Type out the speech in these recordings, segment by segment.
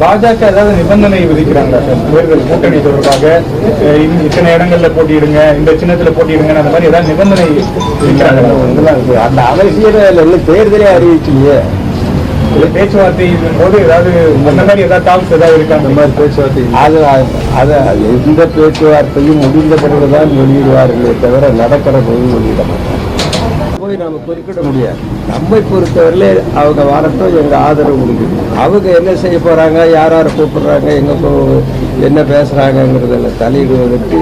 பாஜக ஏதாவது நிபந்தனை விதிக்கிறாங்களா சார்? தேர்தல் கூட்டணி தொடர்பாக இத்தனை இடங்கள்ல போட்டியிடுங்க இந்த சின்னத்துல போட்டியிடுங்க அந்த மாதிரி ஏதாவது நிபந்தனை இருக்கு. அந்த அவசியம் இன்னும் தேர்தலே அறிவிக்கலையே. பேச்சுவார்த்தை போது ஏதாவது அந்த மாதிரி ஏதாவது டாக்ஸ் ஏதாவது இருக்கா? அந்த மாதிரி பேச்சுவார்த்தை அது அது எந்த பேச்சுவார்த்தையும் முடிந்த பிறகுதான் வெளியிடுவார்களே தவிர நடக்கிற போது வெளியிட மாட்டாங்க. போய் நாம குறிப்பிட முடியாது. நம்மை பொறுத்தவரையிலே அவங்க வரட்டும் எங்க ஆதரவு உண்டு அவங்க என்ன செய்ய போறாங்க யார் யாரை கூப்பிடுறாங்க எங்க போ- என்ன பேசுறாங்கங்கிறதுல தலையிடுவதற்கு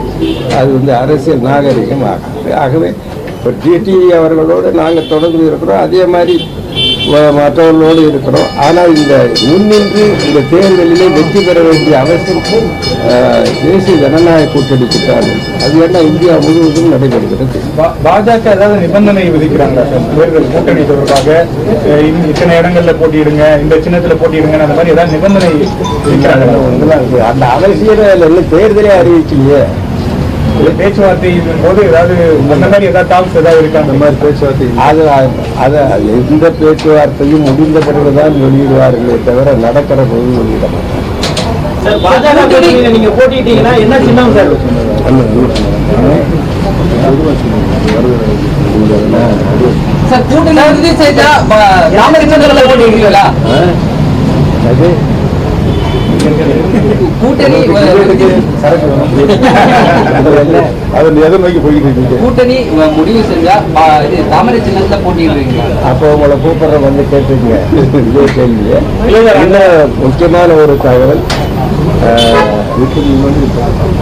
அது வந்து அரசியல் நாகரிகம் ஆகும் ஆகவே இப்போ டிடிவி அவர்களோடு நாங்கள் தொடர்ந்து இருக்கிறோம். அதே மாதிரி மற்றவர்களோடு இருக்கிறோம். ஆனால் இந்த முன்னின்று இந்த தேர்தலிலே வெற்றி பெற வேண்டிய அவசியம் தேசிய ஜனநாயக கூட்டணிக்கு தான் அது என்ன இந்தியா முழுவதும் நடைபெறுகிறது. பாஜக ஏதாவது நிபந்தனை விதிக்கிறாங்களா சார்? தேர்தல் கூட்டணி தொடர்பாக இத்தனை இடங்கள்ல போட்டியிடுங்க இந்த சின்னத்துல போட்டியிடுங்க அந்த மாதிரி ஏதாவது நிபந்தனை இருக்கு. அந்த அவசியம் தேர்தலே அறிவிக்கலையே. பேச்சுவார்த்தை போது ஏதாவது அந்த மாதிரி ஏதாவது டாக்ஸ் ஏதாவது இருக்கா? அந்த மாதிரி பேச்சுவார்த்தை அது அது எந்த பேச்சுவார்த்தையும் முடிந்த பிறகுதான் வெளியிடுவார்களே தவிர நடக்கிற போது வெளியிட மாட்டாங்க. நீங்க போட்டிட்டீங்கன்னா என்ன சின்னம் சார்? சார் கூட்டணி போட்டிருக்கீங்களா அது கூட்டணி அது எதை நோக்கி போய்கிட்டு இருக்கீங்க? கூட்டணி முடிவு செஞ்சா பா- இது தாமரை சின்னத்துல போட்டிடுவீங்களா அப்போ உங்களை கூப்பிடுற வந்து கேட்டுங்க இதே கேள்வியை. இன்னும் முக்கியமான ஒரு தகவல்?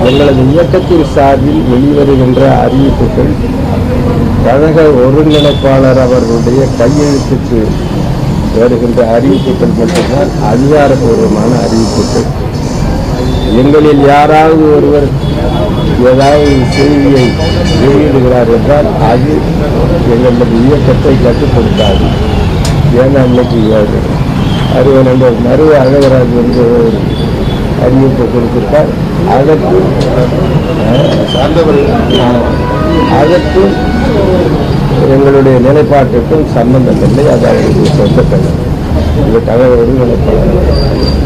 எங்களது இயக்கத்தின் சார்பில் வெளிவருகின்ற அறிவிப்புகள் கழக ஒருங்கிணைப்பாளர் அவர்களுடைய கையெழுத்துக்கு வருகின்ற அறிவிப்புகள் மட்டும்தான் அதிகாரப்பூர்வமான அறிவிப்புகள். எங்களில் யாராவது ஒருவர் ஏதாவது செய்தியை வெளியிடுகிறார் என்றால் அது எங்களது இயக்கத்தை கட்டுப்படுத்தாது. ஏன்னா இன்னைக்கு அறுபது நம்பர் மருவ அழகராஜ் என்று அறிவிப்பு கொடுத்திருக்கார் அதற்கு ஆஹ், அதற்கும் எங்களுடைய நிலைப்பாட்டுக்கும் சம்பந்தம் இல்லை அது அவர்களுடைய சொந்த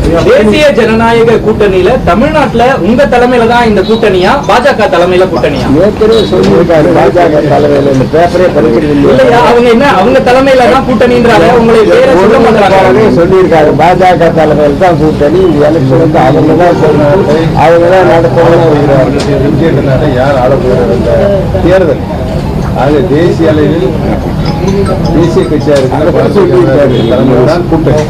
இது தேசிய ஜனநாயக கூட்டணியில தமிழ்நாட்டுல உங்க தலைமையில தான் இந்த கூட்டணியா? பாஜக தலைமையில கூட்டணியா? ஏற்கனவே சொல்லியிருக்காரு பாஜக தலைமையில் இந்த பேப்பரே படிக்கிறது இல்லையா இல்லையா? அவங்க என்ன? அவங்க தலைமையில தான் கூட்டணின்றாங்க. உங்களை பேரை சொல்ல மாட்டாங்க ஒருங்கிணைப்பாளரே சொல்லியிருக்காரு பாஜக தலைமையில் தான் கூட்டணி. இந்த எலெக்ஷன் வந்து அவங்க தான் சொல்லணும். அவங்க தான் நடத்தணும். யார் ஆள போகிற இந்த தேர்தல். ஆக தேசிய அளவில் தேசிய கட்சியா இருக்கிற கூட்டணி.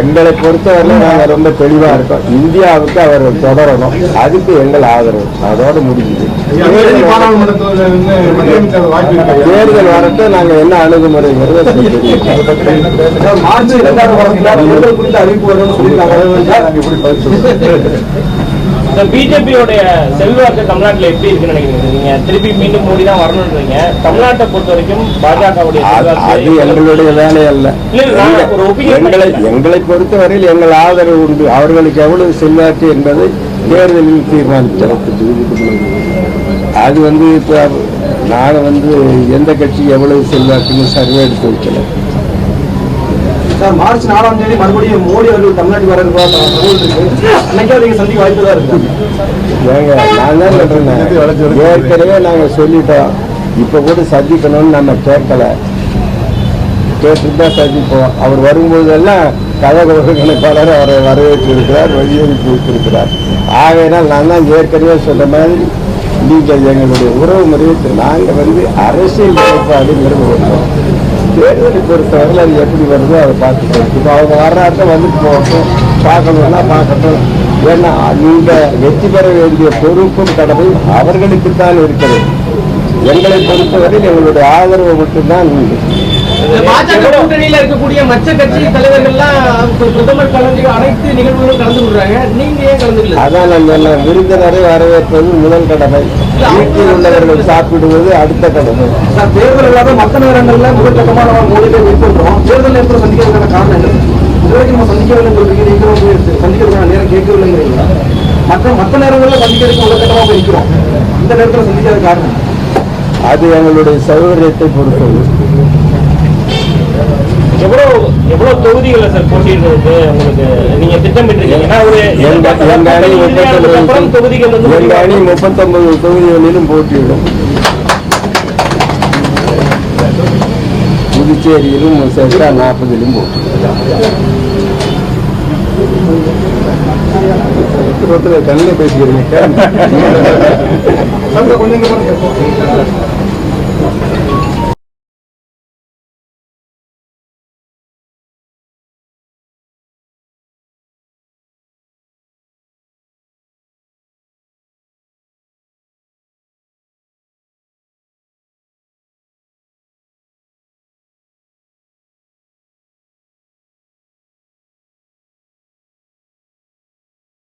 எங்களை பொறுத்தவரை நாங்க ரொம்ப தெளிவா இருக்கோம். இந்தியாவுக்கு அவர் தொடரணும். அதுக்கு எங்கள் ஆதரவு. அதோட முடிஞ்சது. தேர்தல் வரட்டும் நாங்க என்ன அணுகுமுறைங்கிறது மார்ச் இரண்டாவது வாரத்தில் அறிவிப்பு வரும்னு எப்படி பதில்? இந்த பிஜேபியோடைய செல்வாக்கு தமிழ்நாட்டுல எப்படி இருக்குன்னு நினைக்கிறீங்க? நீங்க திருப்பி மீண்டும் மோடி தான் வரணும்ன்றீங்க. தமிழ்நாட்டை பொறுத்த வரைக்கும் பாஜகவுடைய அது எங்களுடைய வேலை அல்ல. எங்களை. எங்களை பொறுத்தவரையில் எங்கள் ஆதரவு உண்டு. அவர்களுக்கு எவ்வளவு செல்வாக்கு என்பதை தேர்தலில் தீர்மானிக்கிறது அது வந்து இப்போ நான் வந்து எந்த கட்சி எவ்வளவு செல்வாக்குன்னு சர்வே எடுத்து வைக்கல சார் மார்ச் நாலாம் தேதி மறுபடியும் மோடி அவர்கள் தமிழ்நாட்டுக்கு வர தகவல் இருக்கு. அன்னைக்கே நீங்க சந்திக்க வாய்ப்பு தான் இருக்கு. ஏங்க நான் தான் சொல்றேன். ஏற்கனவே நாங்கள் சொல்லிட்டோம். இப்போ கூட சந்திக்கணும்னு நம்ம கேட்கல. கேட்டுட்டு தான் சந்திப்போம். அவர் வரும்போதெல்லாம் கழக ஒருங்கிணைப்பாளர் அவரை வரவேற்று இருக்கிறார் வழியனுப்பி வைத்திருக்கிறார் ஆகையினால் நான் தான் ஏற்கனவே சொன்ன மாதிரி நீங்கள் எங்களுடைய உறவு முறையை நாங்கள் வந்து அரசியல் நிலைப்பாடுங்கிறது வருவோம் தேர்தலை பொறுத்தவரை அது எப்படி வருதோ அதை பார்த்துக்கணும் இப்போ அவங்க வர்றாருக்க வந்துட்டு போகட்டும் பார்க்கணும்னா பார்க்கட்டும். ஏன்னா நீங்கள் வெற்றி பெற வேண்டிய பொறுப்பும் கடமை அவர்களுக்குத்தான் இருக்கிறது. எங்களை பொறுத்தவரையில் எங்களுடைய ஆதரவு மட்டும்தான் உண்டு. பாஜக கூட்டணியில இருக்கக்கூடிய மற்ற கட்சி தலைவர்கள்லாம் பிரதமர் கலந்து அனைத்து நிகழ்வுகளும் கலந்து கொள்றாங்க நீங்க ஏன் கலந்துக்கல? அதான் நம்ம விருந்தினரை வரவேற்பது முதல் கடமை. வீட்டில் உள்ளவர்கள் சாப்பிடுவது அடுத்த கடமை. தேர்தல் இல்லாத மற்ற நேரங்கள்ல முதற்கட்டமா நம்ம மோடியை மேற்கொள்றோம் தேர்தல் நேரத்தில் சந்திக்கிறதுக்கான காரணம் என்ன? இது வரைக்கும் நம்ம சந்திக்கவில்லை சொல்றீங்க சந்திக்கிறதுக்கான நேரம் கேட்கவில்லைங்கிறீங்களா? மற்ற மற்ற நேரங்களில் சந்திக்கிறதுக்கு முதற்கட்டமா போய் நிற்கிறோம் இந்த நேரத்தில் சந்திக்காத காரணம் அது எங்களுடைய சௌகரியத்தை பொறுத்தது. எவ்வளவு எவ்வளவு தொகுதிகளை சார் போட்டியிடுறது உங்களுக்கு நீங்க திட்டமிட்டிருக்கீங்க? ஏன்னா ஒரு எங்க அணி முப்பத்தொன்பது தொகுதிகளிலும் போட்டியிடும். புதுச்சேரியிலும் சேர்த்தா நாற்பதிலும் போட்டியிடும். கண்ணில் பேசிக்கிறீங்க.